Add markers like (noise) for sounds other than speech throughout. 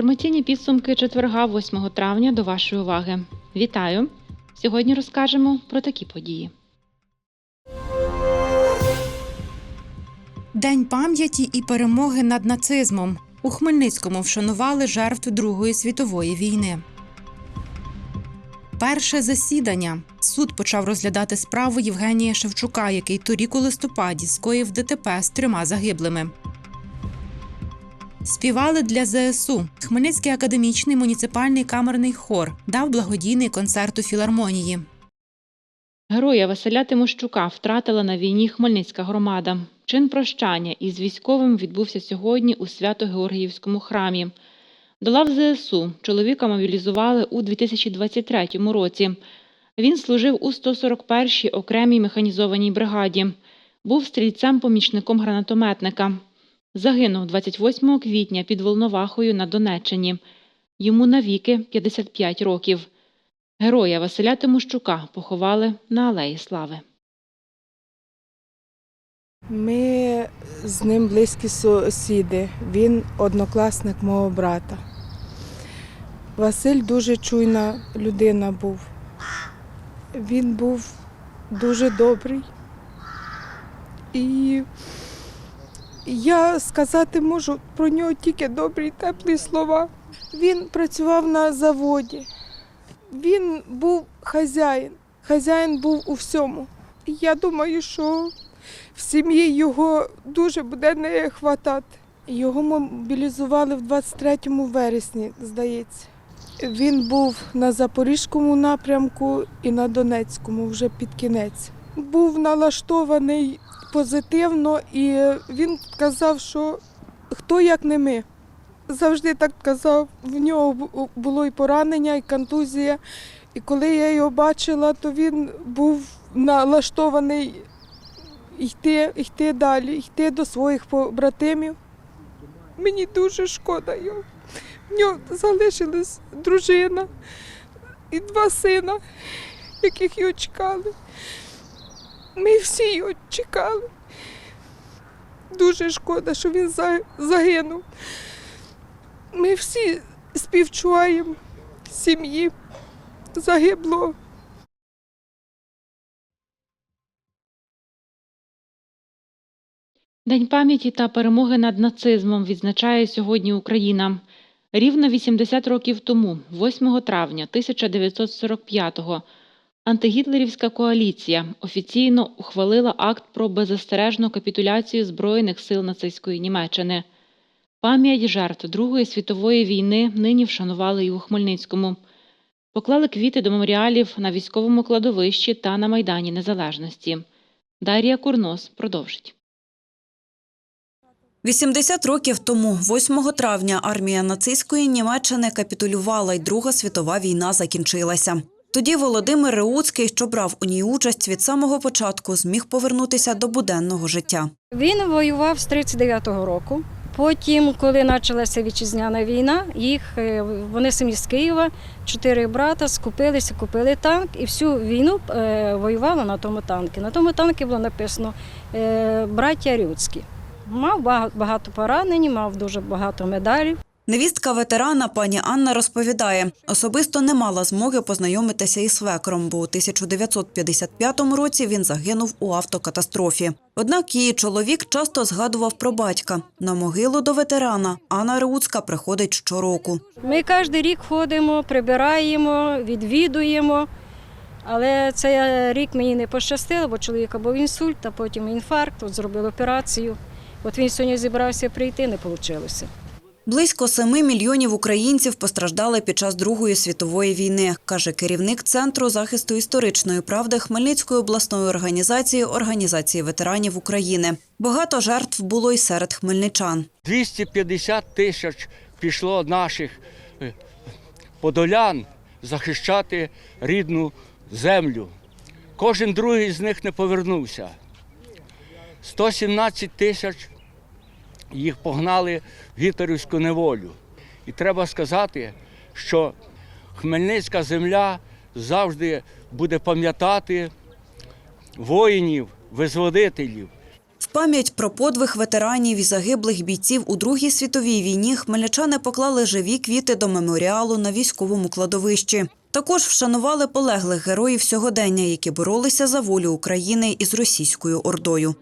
Інформаційні підсумки четверга, 8 травня до вашої уваги. Вітаю! Сьогодні розкажемо про такі події. День пам'яті і перемоги над нацизмом. У Хмельницькому вшанували жертв Другої світової війни. Перше засідання. Суд почав розглядати справу Євгенія Шевчука, який торік у листопаді скоїв ДТП з трьома загиблими. Співали для ЗСУ. Хмельницький академічний муніципальний камерний хор дав благодійний концерт у філармонії. Героя Василя Тимощука втратила на війні Хмельницька громада. Чин прощання із військовим відбувся сьогодні у Свято-Георгіївському храмі. До лав ЗСУ чоловіка мобілізували у 2023 році. Він служив у 141-й окремій механізованій бригаді. Був стрільцем-помічником гранатометника. Загинув 28 квітня під Волновахою на Донеччині. Йому навіки 55 років. Героя Василя Тимощука поховали на Алеї Слави. Ми з ним близькі сусіди. Він однокласник мого брата. Василь дуже чуйна людина був. Він був дуже добрий. І я сказати можу про нього тільки добрі теплі слова. Він працював на заводі. Він був хазяїн. Хазяїн був у всьому. Я думаю, що в сім'ї його дуже буде не хватати. Його мобілізували в 23 вересні, здається. Він був на Запорізькому напрямку і на Донецькому вже під кінець. Був налаштований позитивно, і він казав, що хто як не ми. Завжди так казав. В нього було і поранення, і контузія. І коли я його бачила, то він був налаштований йти, йти далі, йти до своїх побратимів. Мені дуже шкода його. В нього залишилась дружина і два сина, яких його чекали. Ми всі його чекали. Дуже шкода, що він загинув. Ми всі співчуваємо сім'ї загиблого. День пам'яті та перемоги над нацизмом відзначає сьогодні Україна. Рівно 80 років тому, 8 травня 1945-го, антигітлерівська коаліція офіційно ухвалила акт про беззастережну капітуляцію Збройних сил нацистської Німеччини. Пам'ять жертв Другої світової війни нині вшанували і у Хмельницькому. Поклали квіти до меморіалів на військовому кладовищі та на Майдані Незалежності. Дар'я Курнос продовжить. 80 років тому, 8 травня, армія нацистської Німеччини капітулювала, й Друга світова війна закінчилася. Тоді Володимир Реуцький, що брав у ній участь від самого початку, зміг повернутися до буденного життя. Він воював з 39-го року. Потім, коли почалася вітчизняна війна, їх е, вони самі з Києва, чотири брата скупилися, купили танк і всю війну е, воювали на тому танку. На тому танку було написано е, браття Рюцькі. Мав багато, багато поранень, мав дуже багато медалів. Невістка ветерана пані Анна розповідає, особисто не мала змоги познайомитися із свекром, бо у 1955 році він загинув у автокатастрофі. Однак її чоловік часто згадував про батька. На могилу до ветерана Анна Реуцька приходить щороку. Ми кожен рік ходимо, прибираємо, відвідуємо. Але цей рік мені не пощастило, бо чоловіка був інсульт, а потім інфаркт, от зробили операцію. От він сьогодні зібрався прийти, не вийшло. Близько семи мільйонів українців постраждали під час Другої світової війни, каже керівник Центру захисту історичної правди Хмельницької обласної організації Організації ветеранів України. Багато жертв було й серед хмельничан. 250 тисяч пішло наших е, подолян захищати рідну землю. Кожен другий з них не повернувся. 117 тисяч їх погнали в гітлерівську неволю. І треба сказати, що Хмельницька земля завжди буде пам'ятати воїнів, визволителів, пам'ять про подвиг ветеранів і загиблих бійців у Другій світовій війні хмельничани поклали живі квіти до меморіалу на військовому кладовищі. Також вшанували полеглих героїв сьогодення, які боролися за волю України із російською ордою.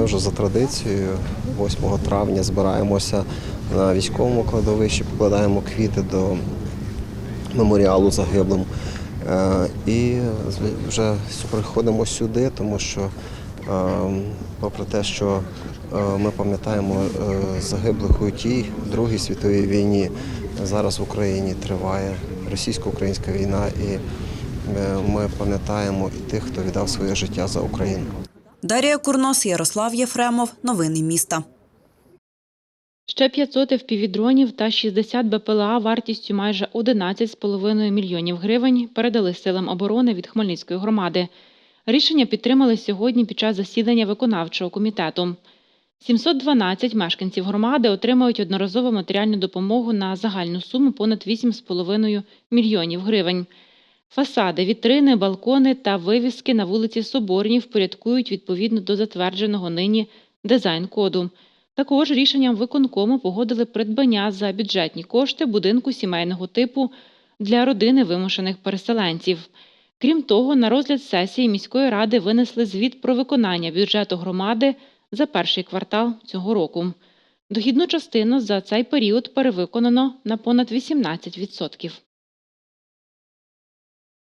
Ми вже за традицією 8 травня збираємося на військовому кладовищі, покладаємо квіти до меморіалу загиблим. Е, І вже приходимо сюди, тому що, е, попри те, що е, ми пам'ятаємо е, загиблих у тій Другій світовій війні, зараз в Україні триває російсько-українська війна, і ми пам'ятаємо і тих, хто віддав своє життя за Україну. Дар'я Курнос, Ярослав Єфремов. Новини міста. Ще 500 FPV-дронів та 60 БПЛА вартістю майже 11,5 мільйонів гривень передали силам оборони від Хмельницької громади. Рішення підтримали сьогодні під час засідання виконавчого комітету. 712 мешканців громади отримають одноразову матеріальну допомогу на загальну суму понад 8,5 мільйонів гривень. Фасади, вітрини, балкони та вивіски на вулиці Соборній впорядкують відповідно до затвердженого нині дизайн-коду. Також рішенням виконкому погодили придбання за бюджетні кошти будинку сімейного типу для родини вимушених переселенців. Крім того, на розгляд сесії міської ради винесли звіт про виконання бюджету громади за перший квартал цього року. Дохідну частину за цей період перевиконано на понад 18%.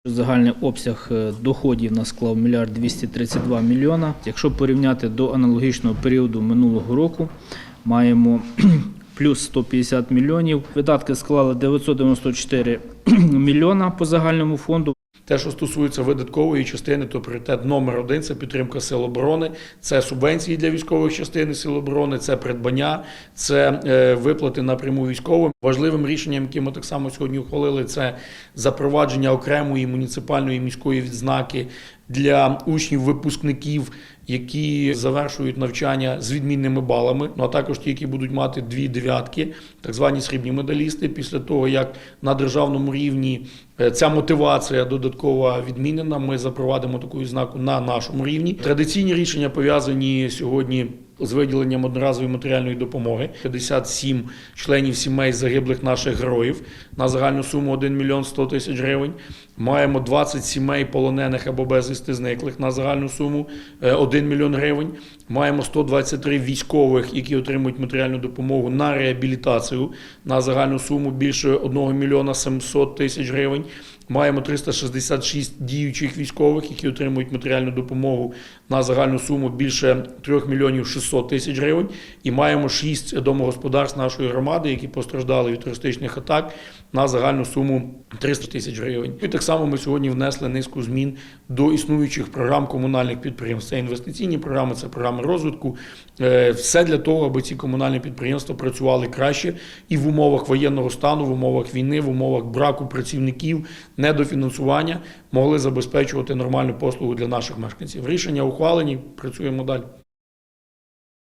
Загальний обсяг е, доходів на склав 1 мільярд 232 мільйона. Якщо порівняти до аналогічного періоду минулого року, маємо (clears throat) плюс 150 мільйонів. Видатки склали 994 (clears throat) мільйона по загальному фонду. Те, що стосується видаткової частини, то пріоритет номер один це підтримка сил оборони, це субвенції для військових частин сил оборони, це придбання, це е, виплати напряму військовим. Важливим рішенням, яке ми так само сьогодні ухвалили, це запровадження окремої муніципальної міської відзнаки для учнів-випускників, які завершують навчання з відмінними балами. Ну а також ті, які будуть мати дві дев'ятки, так звані срібні медалісти, після того як на державному рівні е, ця мотивація додаткова відмінена. Ми запровадимо таку знаку на нашому рівні. Традиційні рішення пов'язані сьогодні. З виділенням одноразової матеріальної допомоги 57 членів сімей загиблих наших героїв на загальну суму 1 мільйон 100 тисяч гривень. Маємо 20 сімей полонених або безвісти зниклих на загальну суму е, 1 мільйон гривень. Маємо 123 військових, які отримують матеріальну допомогу на реабілітацію на загальну суму більше 1 мільйона 700 тисяч гривень. Маємо 366 діючих військових, які отримують матеріальну допомогу на загальну суму більше 3 мільйонів 600 тисяч гривень. І маємо 6 домогосподарств нашої громади, які постраждали від терористичних атак на загальну суму 300 тисяч гривень. І так само ми сьогодні внесли низку змін до існуючих програм комунальних підприємств. Це інвестиційні програми, це програми розвитку. Е, Все для того, аби ці комунальні підприємства працювали краще і в умовах воєнного стану, в умовах війни, в умовах браку працівників, недофінансування могли забезпечувати нормальну послугу для наших мешканців. Рішення ухвалені, працюємо далі.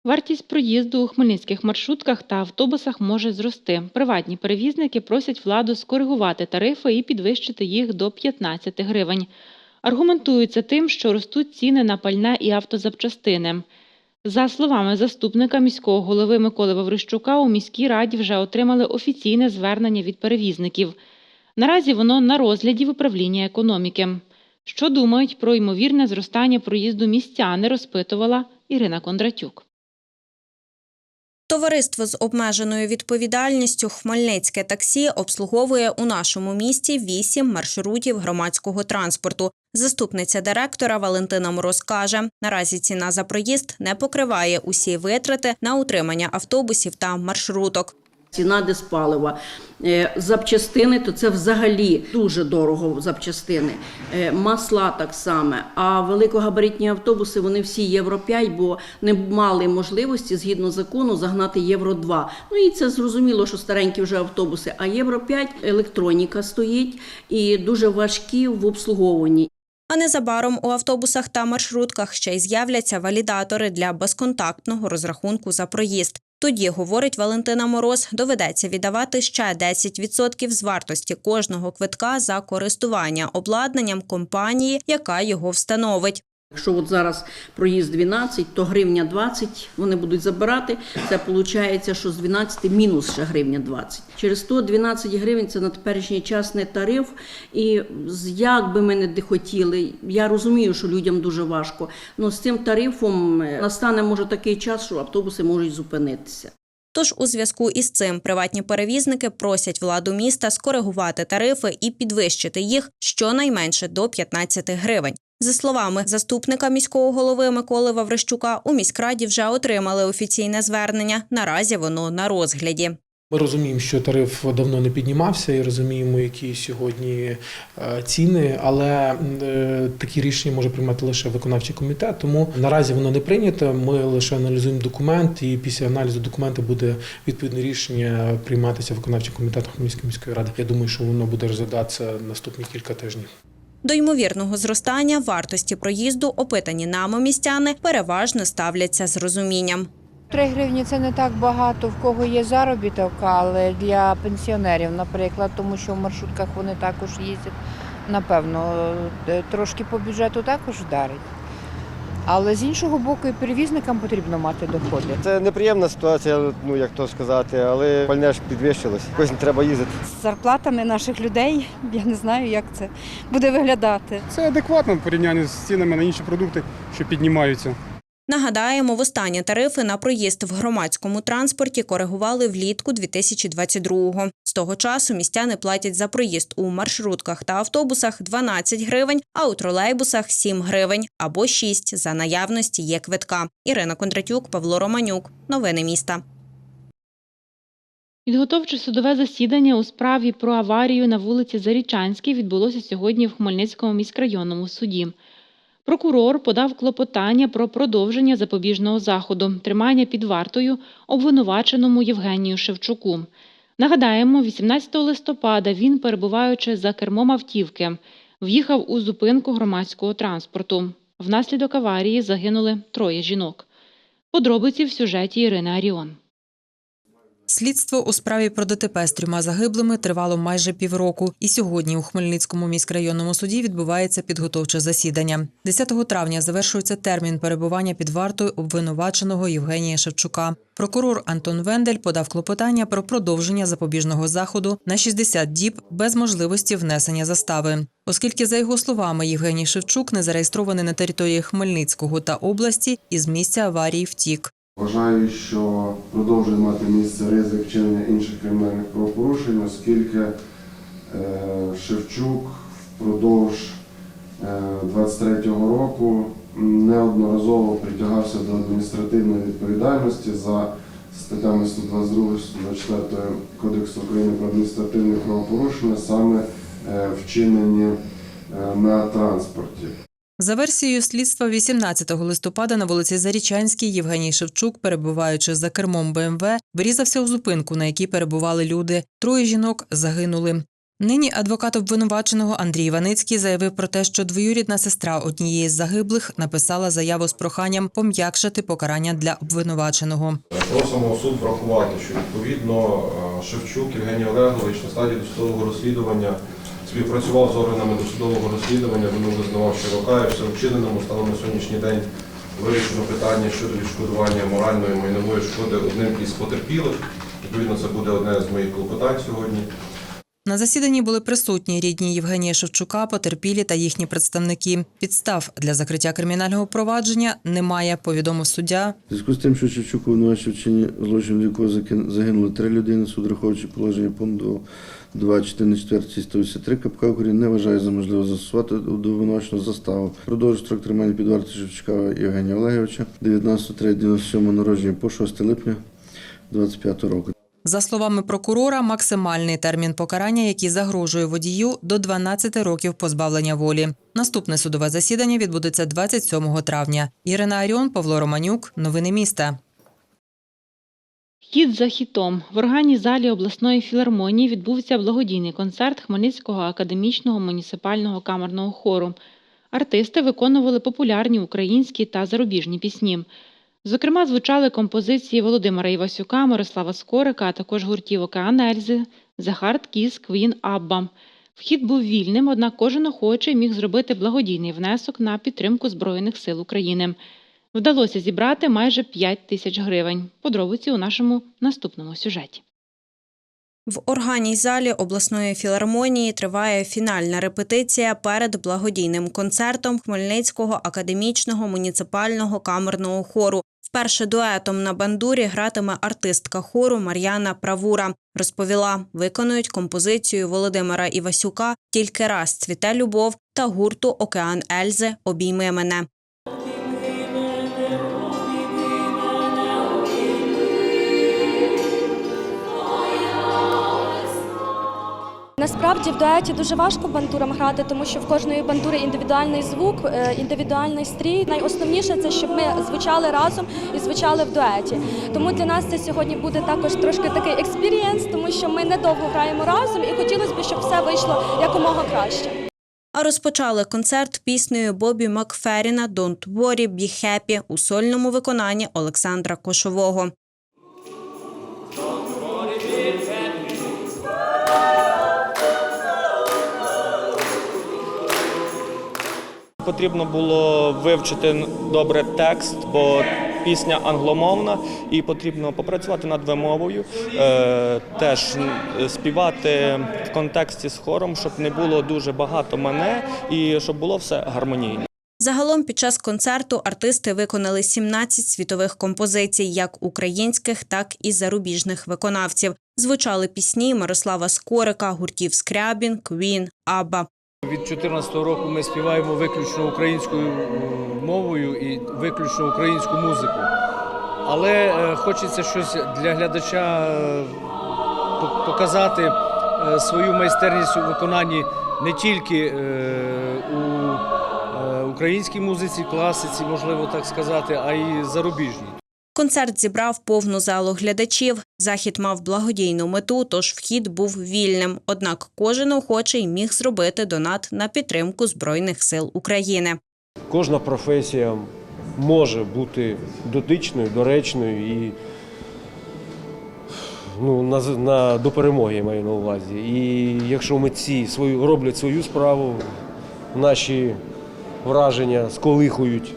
Вартість проїзду у хмельницьких маршрутках та автобусах може зрости. Приватні перевізники просять владу скоригувати тарифи і підвищити їх до 15 гривень. Аргументуються тим, що ростуть ціни на пальне і автозапчастини. За словами заступника міського голови Миколи Ваврищука, у міській раді вже отримали офіційне звернення від перевізників. Наразі воно на розгляді в управління економіки. Що думають про ймовірне зростання проїзду містяни, розпитувала Ірина Кондратюк. Товариство з обмеженою відповідальністю Хмельницьке таксі обслуговує у нашому місті вісім маршрутів громадського транспорту. Заступниця директора Валентина Мороз каже, наразі ціна за проїзд не покриває усі витрати на утримання автобусів та маршруток. Ціна диспалива, Е, запчастини, то це взагалі дуже дорого запчастини. Е, Масла так само. А великогабаритні автобуси вони всі Євро 5, бо не мали можливості згідно закону загнати Євро 2. Ну і це зрозуміло, що старенькі вже автобуси. А Євро 5 електроніка стоїть і дуже важкі в обслуговуванні. А незабаром у автобусах та маршрутках ще й з'являться валідатори для безконтактного розрахунку за проїзд. Тоді, говорить Валентина Мороз, доведеться віддавати ще 10% з вартості кожного квитка за користування обладнанням компанії, яка його встановить. Якщо от зараз проїзд 12, то гривня 20 вони будуть забирати. Це виходить, що з 12 мінус ще гривня 20. Через то 12 гривень це на теперішній час не тариф. І як би ми не хотіли, я розумію, що людям дуже важко. але з цим тарифом е, настане може такий час, що автобуси можуть зупинитися. Тож у зв'язку із цим приватні перевізники просять владу міста скоригувати тарифи і підвищити їх щонайменше до 15 гривень. За словами заступника міського голови Миколи Ваврищука, у міськраді вже отримали офіційне звернення. Наразі воно на розгляді. Ми розуміємо, що тариф давно не піднімався і розуміємо, які сьогодні е, ціни, але е, такі рішення може приймати лише виконавчий комітет. Тому наразі воно не прийнято. Ми лише аналізуємо документ, і після аналізу документу буде відповідне рішення прийматися виконавчим комітетом Хмельницької міської ради. Я думаю, що воно буде розглядатися наступні кілька тижнів. До ймовірного зростання вартості проїзду опитані нами містяни переважно ставляться з розумінням. 3 гривні це не так багато, в кого є заробіток, але для пенсіонерів, наприклад, тому що в маршрутках вони також їздять, напевно, е, трошки по бюджету також вдарить. Але з іншого боку, і перевізникам потрібно мати доходи. Це неприємна ситуація, ну як то сказати, але пальне ж підвищилось. Якось не треба їздити. З зарплатами наших людей я не знаю, як це буде виглядати. Це адекватно в порівнянні з цінами на інші продукти, що піднімаються. Нагадаємо, востаннє тарифи на проїзд в громадському транспорті коригували влітку 2022-го. З того часу містяни платять за проїзд у маршрутках та автобусах 12 гривень, а у тролейбусах 7 гривень або 6 за наявності є квитка. Ірина Кондратюк, Павло Романюк. Новини міста. Підготовче судове засідання у справі про аварію на вулиці Зарічанській відбулося сьогодні в Хмельницькому міськрайонному суді. Прокурор подав клопотання про продовження запобіжного заходу, тримання під вартою обвинуваченому Євгенію Шевчуку. Нагадаємо, 18 листопада він, перебуваючи за кермом автівки, в'їхав у зупинку громадського транспорту. Внаслідок аварії загинули троє жінок. Подробиці в сюжеті Ірини Аріон. Слідство у справі про ДТП з трьома загиблими тривало майже півроку, і сьогодні у Хмельницькому міськрайонному суді відбувається підготовче засідання. 10 травня завершується термін перебування під вартою обвинуваченого Євгенія Шевчука. Прокурор Антон Вендель подав клопотання про продовження запобіжного заходу на 60 діб без можливості внесення застави, оскільки, за його словами, Євгеній Шевчук не зареєстрований на території Хмельницького та області і з місця аварії втік. Вважаю, що продовжує мати місце ризик вчинення інших кримінальних правопорушень, оскільки е, Шевчук впродовж 23-го року неодноразово притягався до адміністративної відповідальності за статтями 122 124 Кодексу України про адміністративне правопорушення, саме е, вчинені е, на транспорті. За версією слідства, 18 листопада на вулиці Зарічанській Євгеній Шевчук, перебуваючи за кермом БМВ, врізався у зупинку, на якій перебували люди. Троє жінок загинули. Нині адвокат обвинуваченого Андрій Іваницький заявив про те, що двоюрідна сестра однієї з загиблих написала заяву з проханням пом'якшити покарання для обвинуваченого. Просимо суд врахувати, що відповідно е, Шевчук Євгеній Олегович на стадії досудового розслідування співпрацював з органами досудового розслідування, він визнавав, що все вчиненому стало на сьогоднішній день вирішено питання щодо відшкодування моральної майнової шкоди одним із потерпілих. Відповідно, це буде одне з моїх клопотань сьогодні. На засіданні були присутні рідні Євгенія Шевчука, потерпілі та їхні представники. Підстав для закриття кримінального провадження немає, повідомив суддя. В зв'язку з тим, що Шевчук обвинувачив вчинення злочину, в якого загинули три людини, суд, враховуючи положення пункту 2, частини 4 183 КПК України, не вважає за можливе застосувати до обвинуваченого заставу. Продовжує строк тримання під вартою Шевчука Євгенія Олеговича 19.3.97 народження по 6 липня 25 року. За словами прокурора, максимальний термін покарання, який загрожує водію, до 12 років позбавлення волі. Наступне судове засідання відбудеться 27 травня. Ірина Аріон, Павло Романюк. Новини міста. Хід за хітом в органній залі обласної філармонії відбувся благодійний концерт Хмельницького академічного муніципального камерного хору. Артисти виконували популярні українські та зарубіжні пісні. Зокрема, звучали композиції Володимира Івасюка, Мирослава Скорика, а також гуртів Океан Ельзи, Hard Kiss, Queen, Абба. Вхід був вільним, однак кожен охочий міг зробити благодійний внесок на підтримку Збройних сил України. Вдалося зібрати майже 5 тисяч гривень. Подробиці у нашому наступному сюжеті. В органній залі обласної філармонії триває фінальна репетиція перед благодійним концертом Хмельницького академічного муніципального камерного хору. Вперше дуетом на бандурі гратиме артистка хору Мар'яна Правура. Розповіла, виконують композицію Володимира Івасюка Тільки раз цвіте любов та гурту Океан Ельзи Обійми мене. Насправді в дуеті дуже важко бандурам грати, тому що в кожної бандури індивідуальний звук, е, індивідуальний стрій. Найосновніше це щоб ми звучали разом і звучали в дуеті. Тому для нас це сьогодні буде також трошки такий експірієнс, тому що ми недовго граємо разом, і хотілося б, щоб все вийшло якомога краще. А розпочали концерт піснею Бобі Макферіна «Don't worry, be happy» у сольному виконанні Олександра Кошового. Потрібно було вивчити добре текст, бо пісня англомовна, і потрібно попрацювати над вимовою, е, теж співати в контексті з хором, щоб не було дуже багато мене і щоб було все гармонійно. Загалом під час концерту артисти виконали 17 світових композицій, як українських, так і зарубіжних виконавців. Звучали пісні Мирослава Скорика, гуртів Скрябін, Квін, Абба. Від 2014 року ми співаємо виключно українською мовою і виключно українську музику. Але е, хочеться щось для глядача е, показати е, свою майстерність у виконанні не тільки у українській музиці, класиці, можливо так сказати, а й зарубіжній. Концерт зібрав повну залу глядачів. Захід мав благодійну мету, тож вхід був вільним. Однак кожен охочий міг зробити донат на підтримку Збройних сил України. Кожна професія може бути дотичною, доречною і ну, на, на, до перемоги маю на увазі. І якщо митці свою, роблять свою справу, наші враження сколихують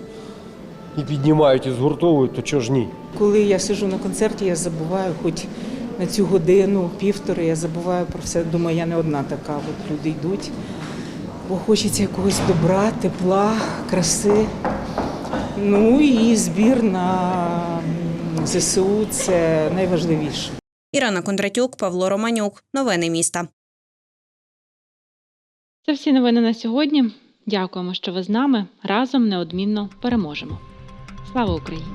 і піднімають і згуртовують, то чого ж ні? Коли я сиджу на концерті, я забуваю, хоч на цю годину, півтори, я забуваю про все. Думаю, я не одна така. От люди йдуть, бо хочеться якогось добра, тепла, краси. Ну і збір на ЗСУ це найважливіше. Ірина Кондратюк, Павло Романюк. Новини міста. Це всі новини на сьогодні. Дякуємо, що ви з нами. Разом неодмінно переможемо. Слава Україні!